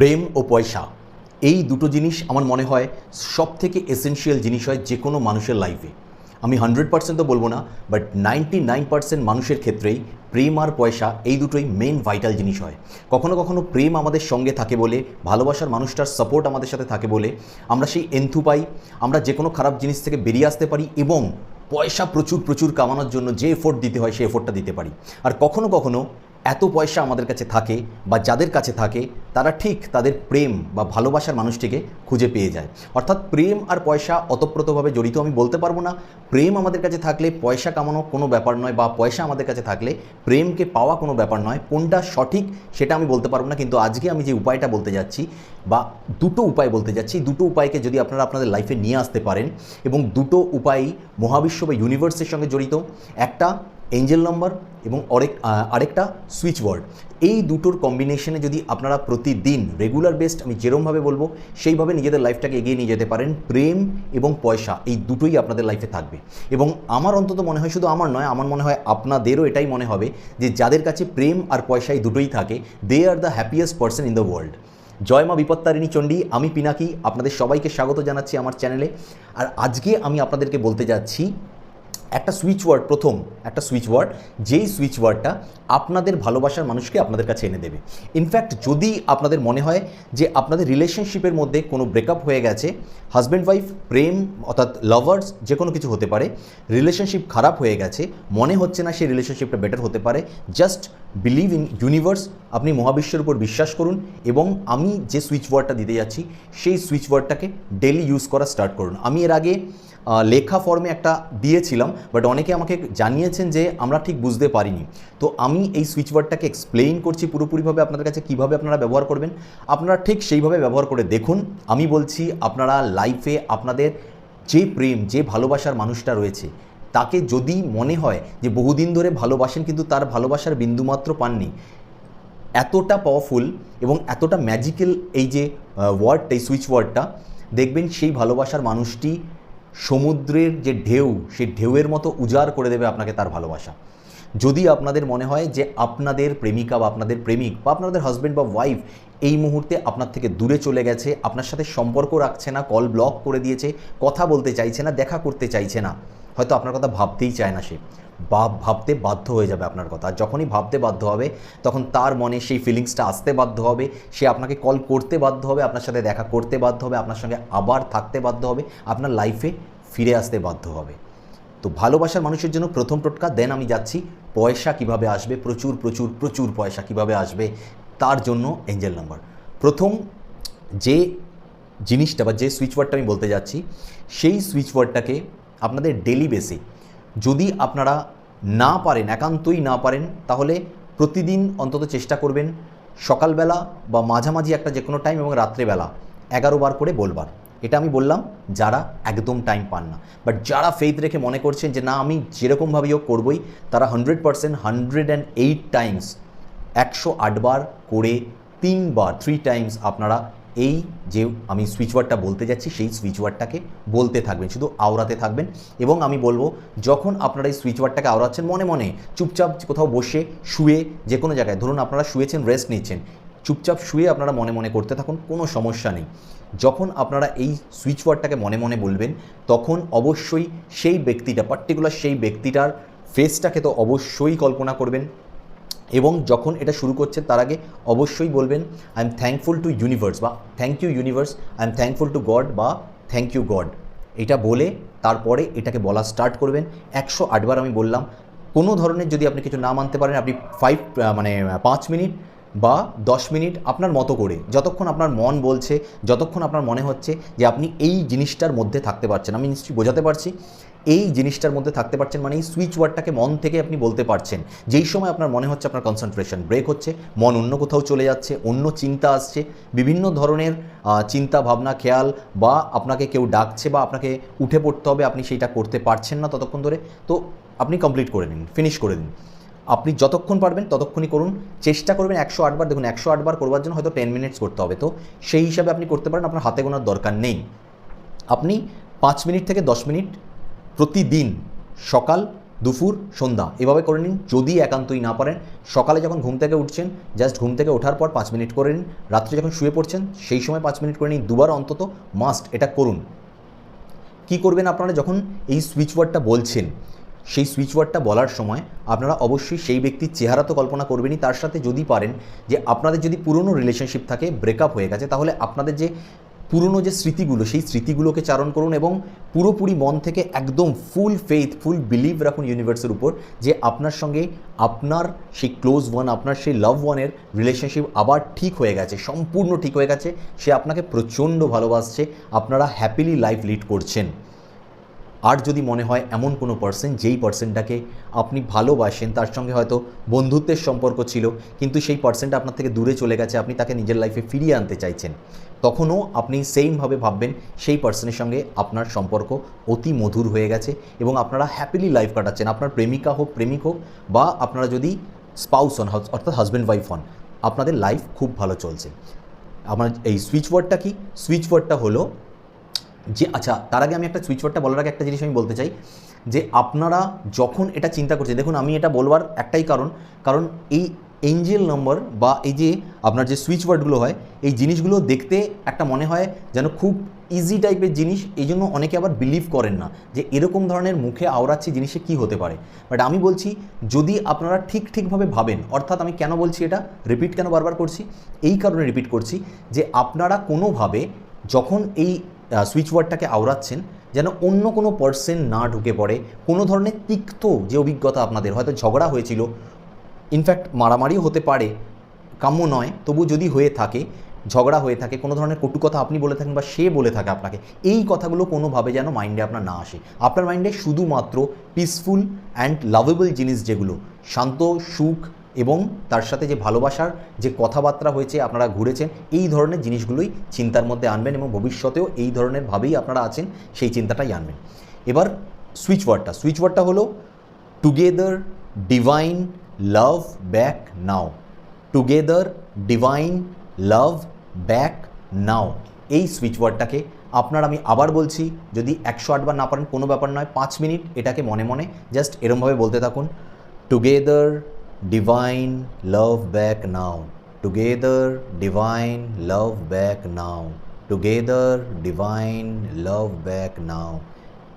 প্রেম ও পয়সা, এই দুটো জিনিস আমার মনে হয় সব থেকে এসেনশিয়াল জিনিস হয় যে কোনো মানুষের লাইফে আমি হান্ড্রেড পার্সেন্ট তো বলব না বাট নাইনটি নাইন পার্সেন্ট মানুষের ক্ষেত্রেই প্রেম আর পয়সা এই দুটোই মেন ভাইটাল জিনিস হয়। কখনো কখনো প্রেম আমাদের সঙ্গে থাকে বলে, ভালোবাসার মানুষটার সাপোর্ট আমাদের সাথে থাকে বলে আমরা সেই এন্থু পাই, আমরা যে কোনো খারাপ জিনিস থেকে বেরিয়ে আসতে পারি এবং পয়সা প্রচুর প্রচুর কামানোর জন্য যে এফোর্ট দিতে হয় সেই এফোর্টটা দিতে পারি। আর কখনো কখনো এত পয়সা আমাদের কাছে থাকে বা যাদের কাছে থাকে তারা ঠিক তাদের প্রেম বা ভালোবাসার মানুষটিকে খুঁজে পেয়ে যায়। অর্থাৎ প্রেম আর পয়সা অতপ্রতভাবে জড়িত আমি বলতে পারব না। প্রেম আমাদের কাছে থাকলে পয়সা কামানো কোনো ব্যাপার নয় বা পয়সা আমাদের কাছে থাকলে প্রেমকে পাওয়া কোনো ব্যাপার নয়। কোনটা সঠিক সেটা আমি বলতে পারব না, কিন্তু আজকে আমি যে উপায়টা বলতে যাচ্ছি বা দুটো উপায় বলতে যাচ্ছি, দুটো উপায়কে যদি আপনারা আপনাদের লাইফে নিয়ে আসতে পারেন এবং দুটো উপায়ই মহাবিশ্ব বা ইউনিভার্সের সঙ্গে জড়িত। একটা এঞ্জেল নম্বর এবং অরেক আরেকটা সুইচ ওয়ার্ড এই দুটোর কম্বিনেশনে যদি আপনারা প্রতিদিন রেগুলার বেসড আমি যেরমভাবে বলব, সেইভাবে নিজেদের লাইফটাকে এগিয়ে নিয়ে যেতে পারেন। প্রেম এবং পয়সা, এই দুটোই আপনাদের লাইফে থাকবে। এবং আমার অন্তত মনে হয়, শুধু আমার নয়, আমার মনে হয় আপনাদেরও এটাই মনে হবে যে যাদের কাছে প্রেম আর পয়সা এই দুটোই থাকে they are the happiest person in the world জয় মা বিপত্তারিণী চণ্ডী, আমি পিনাকি, আপনাদের সবাইকে স্বাগত জানাচ্ছি আমার চ্যানেলে আর আজকে আমি আপনাদেরকে বলতে যাচ্ছি একটা সুইচ ওয়ার্ড প্রথম একটা সুইচ ওয়ার্ড যেই সুইচ ওয়ার্ডটা আপনাদের ভালোবাসার মানুষকে আপনাদের কাছে এনে দেবে। ইনফ্যাক্ট যদি আপনাদের মনে হয় যে আপনাদের রিলেশনশিপের মধ্যে কোনো ব্রেকআপ হয়ে গেছে হাজব্যান্ড ওয়াইফ প্রেম, অর্থাৎ লাভার্স যে কোনো কিছু হতে পারে রিলেশনশিপ খারাপ হয়ে গেছে, মনে হচ্ছে না সেই রিলেশনশিপটা বেটার হতে পারে জাস্ট বিলিভ ইন ইউনিভার্স আপনি মহাবিশ্বের উপর বিশ্বাস করুন এবং আমি যে সুইচ ওয়ার্ডটা দিতে যাচ্ছি, সেই সুইচ ওয়ার্ডটাকে ডেলি ইউজ করা স্টার্ট করুন। আমি এর আগে লেখা ফর্মে একটা দিয়েছিলাম বাট অনেকে আমাকে জানিয়েছেন যে আমরা ঠিক বুঝতে পারিনি। তো আমি এই সুইচ ওয়ার্ডটাকে এক্সপ্লেইন করছি পুরোপুরিভাবে আপনাদের কাছে, কীভাবে আপনারা ব্যবহার করবেন? আপনারা ঠিক সেইভাবে ব্যবহার করে দেখুন। আমি বলছি, আপনারা লাইফে আপনাদের যে প্রেম, যে ভালোবাসার মানুষটা রয়েছে, তাকে যদি মনে হয় যে বহুদিন ধরে ভালোবাসেন, কিন্তু তার ভালোবাসার বিন্দুমাত্র পাননি, এতটা পাওয়ারফুল এবং এতটা ম্যাজিক্যাল এই যে ওয়ার্ডটা এই সুইচ ওয়ার্ডটা দেখবেন সেই ভালোবাসার মানুষটি সমুদ্রের যে ঢেউ, সেই ঢেউয়ের মতো উজাড় করে দেবে আপনাকে তার ভালোবাসা। যদি আপনাদের মনে হয় যে আপনাদের প্রেমিকা বা আপনাদের প্রেমিক বা আপনাদের হাজব্যান্ড বা ওয়াইফ এই মুহূর্তে আপনার থেকে দূরে চলে গেছে, আপনার সাথে সম্পর্ক রাখছে না কল ব্লক করে দিয়েছে, কথা বলতে চাইছে না, দেখা করতে চাইছে না, হয়তো আপনার কথা ভাবতেই চায় না সে। বা ভাবতে বাধ্য হয়ে যাবে আপনার কথা। আর যখনই ভাবতে বাধ্য হবে, তখন তার মনে সেই ফিলিংসটা আসতে বাধ্য হবে। সে আপনাকে কল করতে বাধ্য হবে, আপনার সাথে দেখা করতে বাধ্য হবে, আপনার সঙ্গে আবার থাকতে বাধ্য হবে, আপনার লাইফে ফিরে আসতে বাধ্য হবে। তো ভালোবাসার মানুষের জন্য প্রথম টোটকা দেন আমি যাচ্ছি পয়সা কীভাবে আসবে, প্রচুর প্রচুর প্রচুর পয়সা কীভাবে আসবে, তার জন্য এঞ্জেল নাম্বার প্রথম যে জিনিসটা বা যে সুইচ ওয়ার্ডটা আমি বলতে যাচ্ছি, সেই সুইচ ওয়ার্ডটাকে আপনাদের ডেলি বেসে যদি আপনারা না পারেন, একান্তই না পারেন, তাহলে প্রতিদিন অন্তত চেষ্টা করবেন সকালবেলা বা মাঝামাঝি একটা যে কোনো টাইম এবং রাত্রেবেলা এগারো বার করে বলবার। এটা আমি বললাম, যারা একদম টাইম পান না। বাট যারা ফেইথ রেখে মনে করছেন যে, না, আমি যেরকমভাবেই হোক করবই, তারা hundred percent hundred and eight times একশো আটবার করে তিনবার থ্রি টাইমস আপনারা এই যে আমি সুইচ ওয়ার্ডটা বলতে যাচ্ছি, সেই সুইচ ওয়ার্ডটাকে বলতে থাকবেন, শুধু আওড়াতে থাকবেন। এবং আমি বলব, যখন আপনারা এই সুইচ ওয়ার্ডটাকে আওড়াচ্ছেন, মনে মনে চুপচাপ কোথাও বসে, শুয়ে, যে কোনো জায়গায়, ধরুন আপনারা শুয়েছেন রেস্ট নিচ্ছেন, চুপচাপ শুয়ে আপনারা মনে মনে করতে থাকুন, কোনো সমস্যা নেই। যখন আপনারা এই সুইচ ওয়ার্ডটাকে মনে মনে বলবেন, তখন অবশ্যই সেই ব্যক্তিটা পার্টিকুলার সেই ব্যক্তিটার ফেসটাকে তো অবশ্যই কল্পনা করবেন এবং যখন এটা শুরু করছেন তার আগে অবশ্যই বলবেন I am thankful to universe বা thank you universe I am thankful to God বা থ্যাংক ইউ গড এটা বলে তারপরে এটাকে বলা স্টার্ট করবেন। একশো আটবার আমি বললাম, কোনো ধরনের যদি আপনি কিছু না মানতে পারেন, আপনি ফাইভ মানে পাঁচ মিনিট বা দশ মিনিট আপনার মতো করে, যতক্ষণ আপনার মন বলছে, যতক্ষণ আপনার মনে হচ্ছে যে আপনি এই জিনিসটার মধ্যে থাকতে পারছেন। আমি নিশ্চয়ই বোঝাতে পারছি। এই জিনিসটার মধ্যে থাকতে পারছেন মানে এই সুইচ ওয়ার্ডটাকে মন থেকে আপনি বলতে পারছেন। যেই সময় আপনার মনে হচ্ছে আপনার কনসেন্ট্রেশন ব্রেক হচ্ছে, মন অন্য কোথাও চলে যাচ্ছে, অন্য চিন্তা আসছে, বিভিন্ন ধরনের চিন্তা, ভাবনা, খেয়াল বা আপনাকে কেউ ডাকছে বা আপনাকে উঠে পড়তে হবে, আপনি সেইটা করতে পারছেন না ততক্ষণ ধরে, তো আপনি কমপ্লিট করে নিন ফিনিশ করে দিন। আপনি যতক্ষণ পারবেন ততক্ষণই করুন। চেষ্টা করবেন একশো আটবার, দেখুন, একশো আটবার করবার জন্য হয়তো টেন মিনিটস করতে হবে। তো সেই হিসাবে আপনি করতে পারেন, আপনার হাতে গোনার দরকার নেই। আপনি পাঁচ মিনিট থেকে দশ মিনিট প্রতিদিন সকাল, দুপুর, সন্ধ্যা এভাবে করে নিন, যদি একান্তই না পারেন। সকালে যখন ঘুম থেকে উঠছেন জাস্ট ঘুম থেকে ওঠার পর পাঁচ মিনিট করে নিন। রাত্রে যখন শুয়ে পড়ছেন, সেই সময় পাঁচ মিনিট করে নিন। দুবার অন্তত মাস্ট এটা করুন। কি করবেন আপনারা? যখন এই সুইচ ওয়ার্ডটা বলছেন সেই সুইচ ওয়ার্ডটা বলার সময় আপনারা অবশ্যই সেই ব্যক্তির চেহারা তো কল্পনা করবেনই, তার সাথে যদি পারেন যে আপনাদের যদি পুরনো রিলেশনশিপ থাকে ব্রেকআপ হয়ে গেছে, তাহলে আপনাদের যে পুরনো যে স্মৃতিগুলো, সেই স্মৃতিগুলোকে চারণ করুন এবং পুরোপুরি মন থেকে একদম ফুল ফেথ ফুল বিলিভ রাখুন ইউনিভার্সের উপর যে আপনার সঙ্গে আপনার সেই ক্লোজ ওয়ান আপনার সেই লাভ ওয়ানের রিলেশনশিপ আবার ঠিক হয়ে গেছে, সম্পূর্ণ ঠিক হয়ে গেছে, সে আপনাকে প্রচণ্ড ভালোবাসছে, আপনারা হ্যাপিলি লাইফ লিড করছেন। আর যদি মনে হয় এমন কোনো পার্সন যেই পার্সনটাকে আপনি ভালোবাসেন, তার সঙ্গে হয়তো বন্ধুত্বের সম্পর্ক ছিল, কিন্তু সেই পার্সনটা আপনার থেকে দূরে চলে গেছে, আপনি তাকে নিজের লাইফে ফিরিয়ে আনতে চাইছেন, তখনও আপনি সেইমভাবে ভাববেন সেই পার্সনের সঙ্গে আপনার সম্পর্ক অতি মধুর হয়ে গেছে এবং আপনারা হ্যাপিলি লাইফ কাটাচ্ছেন। আপনার প্রেমিকা হোক, প্রেমিক হোক বা আপনারা যদি স্পাউস হন অর্থাৎ হাজব্যান্ড ওয়াইফ হন, আপনাদের লাইফ খুব ভালো চলছে। আমার এই সুইচ ওয়ার্ডটা কি? সুইচ ওয়ার্ডটা হলো যে আচ্ছা তার আগে আমি একটা সুইচ ওয়ার্ডটা বলার আগে একটা জিনিস আমি বলতে চাই, যে আপনারা যখন এটা চিন্তা করছেন, দেখুন আমি এটা বলবার একটাই কারণ কারণ এই এঞ্জেল নম্বর বা এই যে আপনার যে সুইচ ওয়ার্ডগুলো হয়, এই জিনিসগুলো দেখতে একটা মনে হয় যেন খুব ইজি টাইপের জিনিস, এই জন্য অনেকে আবার বিলিভ করেন না যে এরকম ধরনের মুখে আওড়াচ্ছি জিনিসে কি হতে পারে। বাট আমি বলছি, যদি আপনারা ঠিক ঠিকভাবে ভাবেন, অর্থাৎ আমি কেন বলছি এটা রিপিট কেন বারবার করছি, এই কারণে রিপিট করছি যে আপনারা কোনোভাবে যখন এই সুইচ ওয়ার্ডটাকে আওড়াচ্ছেন যেন অন্য কোনো পার্সন না ঢুকে পড়ে। কোনো ধরনের তিক্ত যে অভিজ্ঞতা আপনাদের, হয়তো ঝগড়া হয়েছিল ইনফ্যাক্ট মারামারিও হতে পারে, কাম্য নয় তবু যদি হয়ে থাকে, ঝগড়া হয়ে থাকে, কোনো ধরনের কটু কথা আপনি বলে থাকেন বা সে বলে থাকে আপনাকে, এই কথাগুলো কোনোভাবে যেন মাইন্ডে আপনার না আসে। আপনার মাইন্ডে শুধুমাত্র পিসফুল অ্যান্ড লাভেবল জিনিস যেগুলো, শান্ত, সুখ এবং তার সাথে যে ভালোবাসার যে কথাবার্তা হয়েছে, আপনারা ঘুরেছেন, এই ধরনের জিনিসগুলোই চিন্তার মধ্যে আনবেন এবং ভবিষ্যতেও এই ধরনের ভাবেই আপনারা আছেন, সেই চিন্তাটাই আনবেন। এবার সুইচ ওয়ার্ডটা সুইচ ওয়ার্ডটা হলো together divine love back now together divine love back now এই সুইচ ওয়ার্ডটাকে আপনার আমি আবার বলছি, যদি একশো আটবার না পারেন, কোনো ব্যাপার নয়, পাঁচ মিনিট এটাকে মনে মনে জাস্ট এরমভাবে বলতে থাকুন। Together divine love back now together divine love back now together divine love back now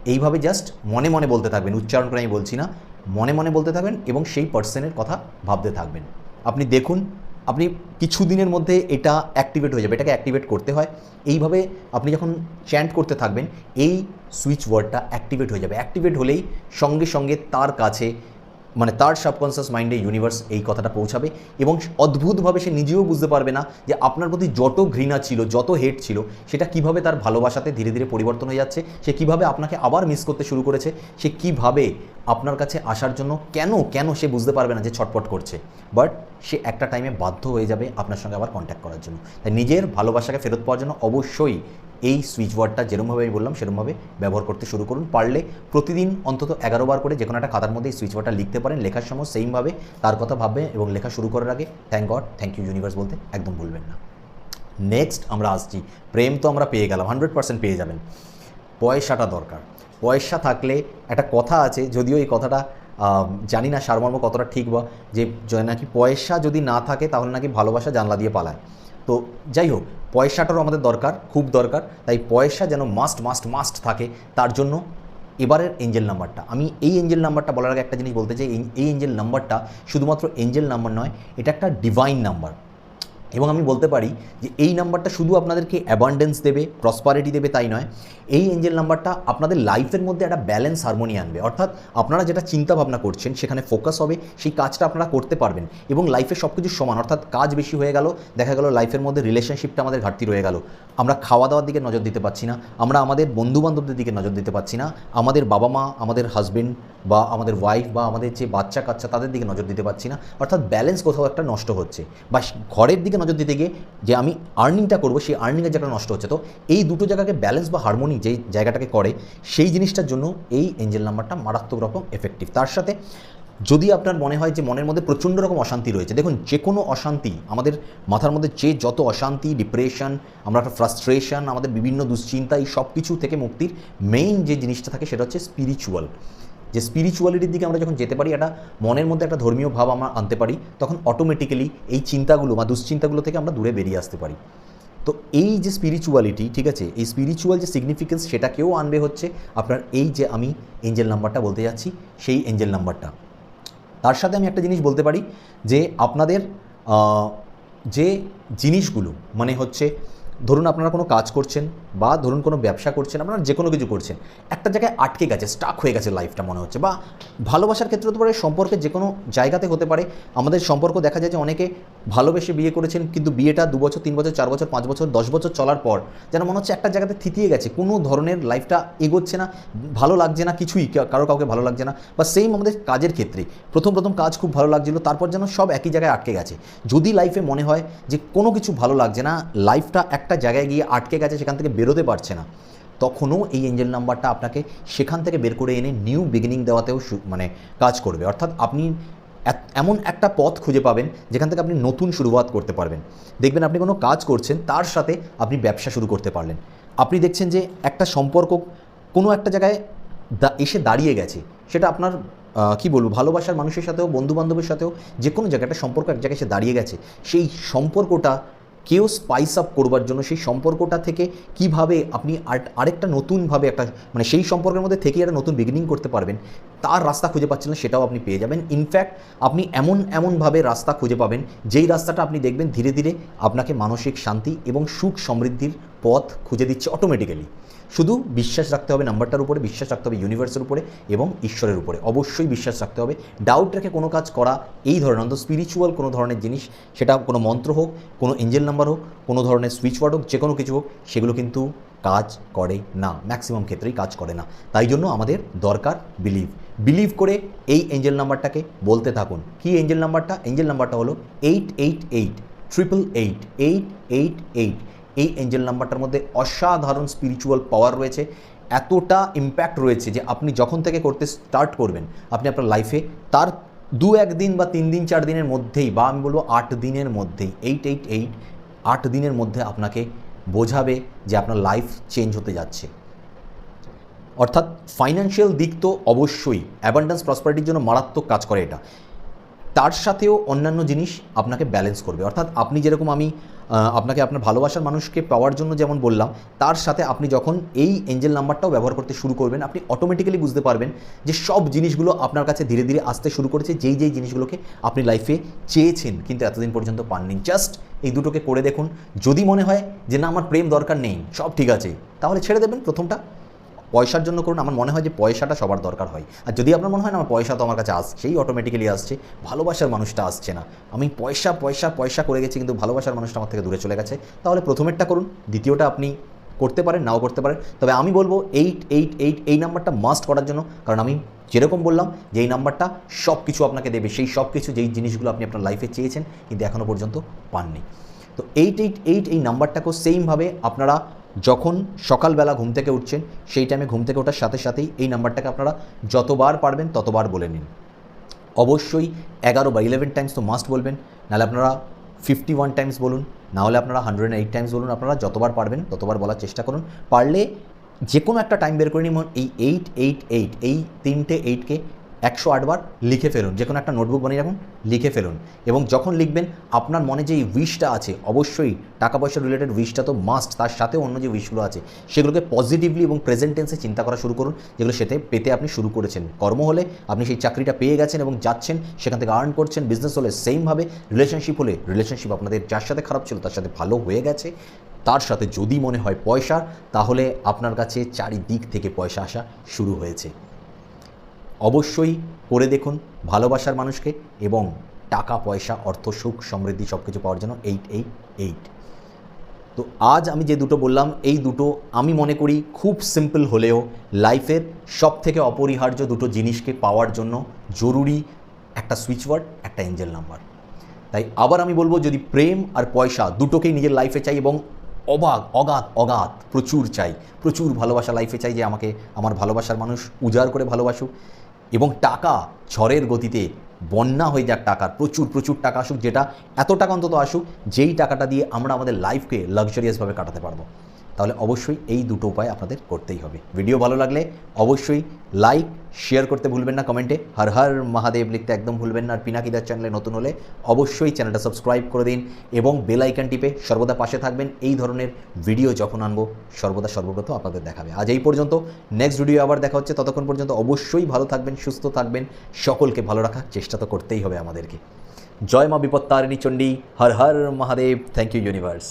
এইভাবে জাস্ট মনে মনে বলতে থাকবেন, উচ্চারণ করে আমি বলছি না, মনে মনে বলতে থাকবেন এবং সেই পার্সনের কথা ভাবতে থাকবেন। আপনি দেখুন, আপনি কিছু দিনের মধ্যে এটা অ্যাক্টিভেট হয়ে যাবে, এটাকে অ্যাক্টিভেট করতে হয়। এইভাবে আপনি যখন চ্যান্ট করতে থাকবেন, এই সুইচ ওয়ার্ডটা অ্যাক্টিভেট হয়ে যাবে। অ্যাক্টিভেট হলেই সঙ্গে সঙ্গে তার কাছে মানে তার সাবকনসিয়াস মাইন্ডে ইউনিভার্স এই কথাটা পৌঁছাবে এবং অদ্ভুতভাবে সে নিজেও বুঝতে পারবে না যে আপনার প্রতি যত ঘৃণা ছিল, যত হেট ছিল, সেটা কীভাবে তার ভালোবাসাতে ধীরে ধীরে পরিবর্তন হয়ে যাচ্ছে, সে কীভাবে আপনাকে আবার মিস করতে শুরু করেছে, সে কীভাবে আপনার কাছে আসার জন্য কেন কেন সে বুঝতে পারবে না যে ছটপট করছে? বাট সে একটা টাইমে বাধ্য হয়ে যাবে আপনার সঙ্গে আবার কন্ট্যাক্ট করার জন্য। তাই নিজের ভালোবাসাকে ফেরত পাওয়ার জন্য অবশ্যই এই সুইচ ওয়ার্ডটা যেরমভাবে আমি বললাম, সেরমভাবে ব্যবহার করতে শুরু করুন। পারলে প্রতিদিন অন্তত এগারো বার করে যে কোনো একটা খাতার মধ্যে এই সুইচ ওয়ার্ডটা লিখতে পারেন। লেখার সময় সেইমভাবে তার কথা ভাববেন এবং লেখা শুরু করার আগে thank God thank you universe বলতে একদম ভুলবেন না। নেক্সট আমরা আসছি। প্রেম তো আমরা পেয়ে গেলাম হান্ড্রেড পার্সেন্ট পেয়ে যাবেন। পয়সাটা দরকার। পয়সা থাকলে একটা কথা আছে, যদিও এই কথাটা জানি না সারমর্ম কতটা ঠিক বা যে নাকি পয়সা যদি না থাকে তাহলে নাকি ভালোবাসা জানলা দিয়ে পালায়। তো যাই হোক, পয়সাটারও আমাদের দরকার, খুব দরকার। তাই পয়সা যেন মাস্ট মাস্ট মাস্ট থাকে, তার জন্য এবারের এঞ্জেল নাম্বারটা আমি এই এঞ্জেল নাম্বারটা বলার আগে একটা জিনিস বলতে চাই, এই এঞ্জেল নাম্বারটা শুধুমাত্র এঞ্জেল নাম্বার নয়, এটা একটা ডিভাইন নাম্বার এবং আমি বলতে পারি যে এই নাম্বারটা শুধু আপনাদেরকে অ্যাবান্ডেন্স দেবে প্রসপারিটি দেবে তাই নয়। এই এঞ্জেল নাম্বারটা আপনাদের লাইফের মধ্যে একটা ব্যালেন্স হারমোনি আনবে। অর্থাৎ আপনারা যেটা চিন্তা ভাবনা করছেন, সেখানে ফোকাস হবে, সেই কাজটা আপনারা করতে পারবেন এবং লাইফে সব কিছু সমান। অর্থাৎ কাজ বেশি হয়ে গেল, দেখা গেল লাইফের মধ্যে রিলেশনশিপটা আমাদের ঘাটতি রয়ে গেল। আমরা খাওয়া দাওয়ার দিকে নজর দিতে পারছি না, আমরা আমাদের বন্ধু বান্ধবদের দিকে নজর দিতে পারছি না, আমাদের বাবা মা আমাদের হাজবেন্ড বা আমাদের ওয়াইফ বা আমাদের যে বাচ্চা কাচ্চা তাদের দিকে নজর দিতে পারছি না। অর্থাৎ ব্যালেন্স কোথাও একটা নষ্ট হচ্ছে। বা ঘরের দিকে নজর দিতে গিয়ে যে আমি আর্নিংটা করব, সেই আর্নিংয়ের জায়গাটা নষ্ট হচ্ছে। তো এই দুটো জায়গাকে ব্যালেন্স বা হারমোনি যেই জায়গাটাকে করে, সেই জিনিসটার জন্য এই এঞ্জেল নাম্বারটা মারাত্মক রকম এফেক্টিভ তার সাথে যদি আপনার মনে হয় যে মনের মধ্যে প্রচণ্ড রকম অশান্তি রয়েছে, দেখুন যে কোনো অশান্তি, আমাদের মাথার মধ্যে যে যত অশান্তি ডিপ্রেশন আমরা একটা ফ্রাস্ট্রেশন আমাদের বিভিন্ন দুশ্চিন্তা, এই সব কিছু থেকে মুক্তির মেইন যে জিনিসটা থাকে, সেটা হচ্ছে স্পিরিচুয়াল যে স্পিরিচুয়ালিটির দিকে আমরা যখন যেতে পারি, একটা মনের মধ্যে একটা ধর্মীয় ভাব আমরা আনতে পারি, তখন অটোমেটিক্যালি এই চিন্তাগুলো বা দুশ্চিন্তাগুলো থেকে আমরা দূরে বেরিয়ে আসতে পারি। তো এই যে স্পিরিচুয়ালিটি ঠিক আছে? এই স্পিরিচুয়াল যে সিগনিফিকেন্স সেটাকেও আনবে হচ্ছে আপনার এই যে আমি এঞ্জেল নাম্বারটা বলতে যাচ্ছি, সেই এঞ্জেল নাম্বারটা তার সাথে আমি একটা জিনিস বলতে পারি যে আপনাদের যে জিনিসগুলো মানে হচ্ছে, ধরুন আপনারা কোনো কাজ করছেন বা ধরুন কোনো ব্যবসা করছেন আপনারা, যে কোনো কিছু করছেন, একটা জায়গায় আটকে গেছে স্টাক হয়ে গেছে লাইফটা মনে হচ্ছে বা ভালোবাসার ক্ষেত্রে হতে পারে সম্পর্কে যে কোনো জায়গাতে হতে পারে। আমাদের সম্পর্ক দেখা যায় যে অনেকে ভালোবেসে বিয়ে করেছেন, কিন্তু বিয়েটা দু বছর, তিন বছর, চার বছর, পাঁচ বছর, দশ বছর চলার পর যেন মনে হচ্ছে একটা জায়গাতে থিতিয়ে গেছে, কোনো ধরনের লাইফটা এগোচ্ছে না, ভালো লাগছে না কিছুই কারও কাউকে ভালো লাগছে না বা সেম আমাদের কাজের ক্ষেত্রে। প্রথম প্রথম কাজ খুব ভালো লাগছিল, তারপর যেন সব একই জায়গায় আটকে গেছে। যদি লাইফে মনে হয় যে কোনো কিছু ভালো লাগছে না লাইফটা একটা জায়গায় গিয়ে আটকে গেছে, সেখান থেকে বেরোতে পারছে না। তখনও এই এঞ্জেল নাম্বারটা আপনাকে সেখান থেকে বের করে এনে নিউ বিগিনিং দেওয়াতেও মানে কাজ করবে। অর্থাৎ আপনি এমন একটা পথ খুঁজে পাবেন যেখান থেকে আপনি নতুন শুরুয়াত করতে পারবেন। দেখবেন আপনি কোনো কাজ করছেন, তার সাথে আপনি ব্যবসা শুরু করতে পারলেন। আপনি দেখছেন যে একটা সম্পর্ক কোনো একটা জায়গায় এসে দাঁড়িয়ে গেছে। সেটা আপনার কি বলব, ভালোবাসার মানুষের সাথেও বন্ধু বান্ধবের সাথেও যে কোনো জায়গায় একটা সম্পর্ক এক জায়গায় এসে দাঁড়িয়ে গেছে। সেই সম্পর্কটা কেউ স্পাইস আপ করবার জন্য সেই সম্পর্কটা থেকে কীভাবে আপনি আর- আরেকটা নতুনভাবে একটা মানে সেই সম্পর্কের মধ্যে থেকে একটা নতুন বিগিনিং করতে পারবেন, তার রাস্তা খুঁজে পাচ্ছিলেন সেটাও আপনি পেয়ে যাবেন। ইনফ্যাক্ট আপনি এমন, এমনভাবে রাস্তা খুঁজে পাবেন, যেই রাস্তাটা আপনি দেখবেন ধীরে ধীরে আপনাকে মানসিক শান্তি এবং সুখ সমৃদ্ধির পথ খুঁজে দিচ্ছে অটোমেটিক্যালি শুধু বিশ্বাস রাখতে হবে নাম্বারটার উপরে, বিশ্বাস রাখতে হবে ইউনিভার্সের উপরে এবং ঈশ্বরের উপরে। অবশ্যই বিশ্বাস রাখতে হবে। ডাউট রেখে কোনো কাজ করা, এই ধরনের, অন্তত স্পিরিচুয়াল কোনো ধরনের জিনিস, সেটা কোনো মন্ত্র হোক, কোনো এঞ্জেল নাম্বার হোক, কোনো ধরনের সুইচ ওয়ার্ড হোক যে কোনো কিছু হোক, সেগুলো কিন্তু কাজ করে না। ম্যাক্সিমাম ক্ষেত্রেই কাজ করে না। তাই জন্য আমাদের দরকার বিলিভ বিলিভ করে এই এঞ্জেল নাম্বারটাকে বলতে থাকুন। কি এঞ্জেল নাম্বারটা এঞ্জেল নাম্বারটা হলো eight eight eight triple eight eight eight eight এই এঞ্জেল নাম্বারটার মধ্যে অসাধারণ স্পিরিচুয়াল পাওয়ার রয়েছে। এতটা ইম্প্যাক্ট রয়েছে যে আপনি যখন থেকে করতে স্টার্ট করবেন, আপনি আপনার লাইফে তার দু একদিন বা তিন দিন, চার দিনের মধ্যেই বা আমি বলব আট দিনের মধ্যেই এইট এইট এইট আট দিনের মধ্যে আপনাকে বোঝাবে যে আপনার লাইফ চেঞ্জ হতে যাচ্ছে। অর্থাৎ ফাইন্যান্সিয়াল দিক তো অবশ্যই অ্যাবান্ডেন্স প্রসপারিটির জন্য মারাত্মক কাজ করে এটা। তার সাথেও অন্যান্য জিনিস আপনাকে ব্যালেন্স করবে। অর্থাৎ আপনি যেরকম আমি আপনাকে আপনার ভালোবাসার মানুষকে পাওয়ার জন্য যেমন বললাম, তার সাথে আপনি যখন এই এঞ্জেল নাম্বারটাও ব্যবহার করতে শুরু করবেন, আপনি অটোমেটিক্যালি বুঝতে পারবেন যে সব জিনিসগুলো আপনার কাছে ধীরে ধীরে আসতে শুরু করেছে, যেই যেই জিনিসগুলোকে আপনি লাইফে চেয়েছেন, কিন্তু এতদিন পর্যন্ত পাননি। জাস্ট এই দুটোকে করে দেখুন। যদি মনে হয় যে না, আমার প্রেম দরকার নেই, সব ঠিক আছে, তাহলে ছেড়ে দেবেন প্রথমটা। পয়সার জন্য করুন, আমার মনে হয় যে পয়সাটা সবার দরকার হয়। আর যদি আপনার মনে হয় না, আমার পয়সা তো আমার কাছে আসছেই অটোমেটিক্যালি আসছে, ভালোবাসার মানুষটা আসছে না। আমি পয়সা পয়সা পয়সা করে গেছি, কিন্তু ভালোবাসার মানুষটা আমার থেকে দূরে চলে গেছে। তাহলে প্রথমেরটা করুন, দ্বিতীয়টা আপনি করতে পারেন, নাও করতে পারেন। তবে আমি বলব এইট এইট এইট এই নাম্বারটা মাস্ট করার জন্য, কারণ আমি যেরকম বললাম যে এই নাম্বারটা সব কিছু আপনাকে দেবে, সেই সব কিছু যেই জিনিসগুলো আপনি আপনার লাইফে চেয়েছেন, কিন্তু এখনও পর্যন্ত পাননি। তো এইট এইট এইট এই নাম্বারটাকেও সেমভাবে আপনারা যখন সকালবেলা ঘুম থেকে উঠছেন সেই টাইমে ঘুম থেকে ওঠার সাথে সাথেই এই নাম্বারটাকে আপনারা যতবার পারবেন ততবার বলে নিন। অবশ্যই এগারো বা ইলেভেন টাইমস তো মাস্ট বলবেন, নাহলে আপনারা ফিফটি ওয়ান টাইমস বলুন, নাহলে আপনারা হান্ড্রেড এইট টাইমস বলুন, আপনারা যতবার পারবেন ততবার বলার চেষ্টা করুন। পারলে যে কোনো একটা টাইম বের করে নিন এই এইট এইট এইট এই তিনটে এইটকে একশো আটবার লিখে ফেলুন, যে কোনো একটা নোটবুক বানিয়ে রাখুন, লিখে ফেলুন। এবং যখন লিখবেন, আপনার মনে যে এই উইশটা আছে, অবশ্যই টাকা পয়সা রিলেটেড উইশটা তো মাস্ট তার সাথে অন্য যে উইশগুলো আছে, সেগুলোকে পজিটিভলি এবং প্রেজেন্ট টেন্সে চিন্তা করা শুরু করুন, যেগুলো সেতে পেতে আপনি শুরু করেছেন। কর্ম হলে আপনি সেই চাকরিটা পেয়ে গেছেন এবং যাচ্ছেন, সেখান থেকে আর্ন করছেন বিজনেস হলে সেমভাবে রিলেশনশিপ হলে রিলেশনশিপ আপনাদের যার সাথে খারাপ ছিল, তার সাথে ভালো হয়ে গেছে। তার সাথে যদি মনে হয় পয়সা, তাহলে আপনার কাছে চারিদিক থেকে পয়সা আসা শুরু হয়েছে। অবশ্যই করে দেখুন ভালোবাসার মানুষকে এবং টাকা, পয়সা, অর্থ, সুখ, সমৃদ্ধি সব কিছু পাওয়ার জন্য এইট এইট এইট তো আজ আমি যে দুটো বললাম, এই দুটো আমি মনে করি খুব সিম্পল হলেও লাইফের সব থেকে অপরিহার্য দুটো জিনিসকে পাওয়ার জন্য জরুরি একটা সুইচওয়ার্ড একটা এঞ্জেল নাম্বার তাই আবার আমি বলব, যদি প্রেম আর পয়সা দুটোকেই নিজের লাইফে চাই এবং অবাক, অগাধ অগাধ, প্রচুর চাই, প্রচুর ভালোবাসা লাইফে চাই যে আমাকে, আমার ভালোবাসার মানুষ উজাড় করে ভালোবাসুক এবং টাকা ঝড়ের গতিতে বন্যা হয়ে যাক টাকার, প্রচুর প্রচুর টাকা আসুক, যেটা এত টাকা অন্তত আসুক, যেই টাকাটা দিয়ে আমরা আমাদের লাইফকে লাক্সারিয়াসভাবে কাটাতে পারব। তাহলে অবশ্যই এই দুটো উপায় আপনাদের করতেই হবে। ভিডিও ভালো লাগলে অবশ্যই লাইক শেয়ার করতে ভুলবেন না কমেন্টে হর হর মহাদেব লিখতে একদম ভুলবেন না। আর পিনাকিদার চ্যানেলে নতুন হলে অবশ্যই চ্যানেলটা সাবস্ক্রাইব করে দিন এবং বেল আইকন টিপে সর্বদা পাশে থাকবেন। এই ধরনের ভিডিও যখন আনব, সর্বদা সর্বপ্রথম আপনাদের দেখাবে। আজ এই পর্যন্ত। নেক্সট ভিডিও আবার দেখা হচ্ছে। ততক্ষণ পর্যন্ত অবশ্যই ভালো থাকবেন, সুস্থ থাকবেন। সকলকে ভালো রাখার চেষ্টা তো করতেই হবে আমাদেরকে। জয় মা Bipattarini Chandi. Har Har Mahadev. Thank you universe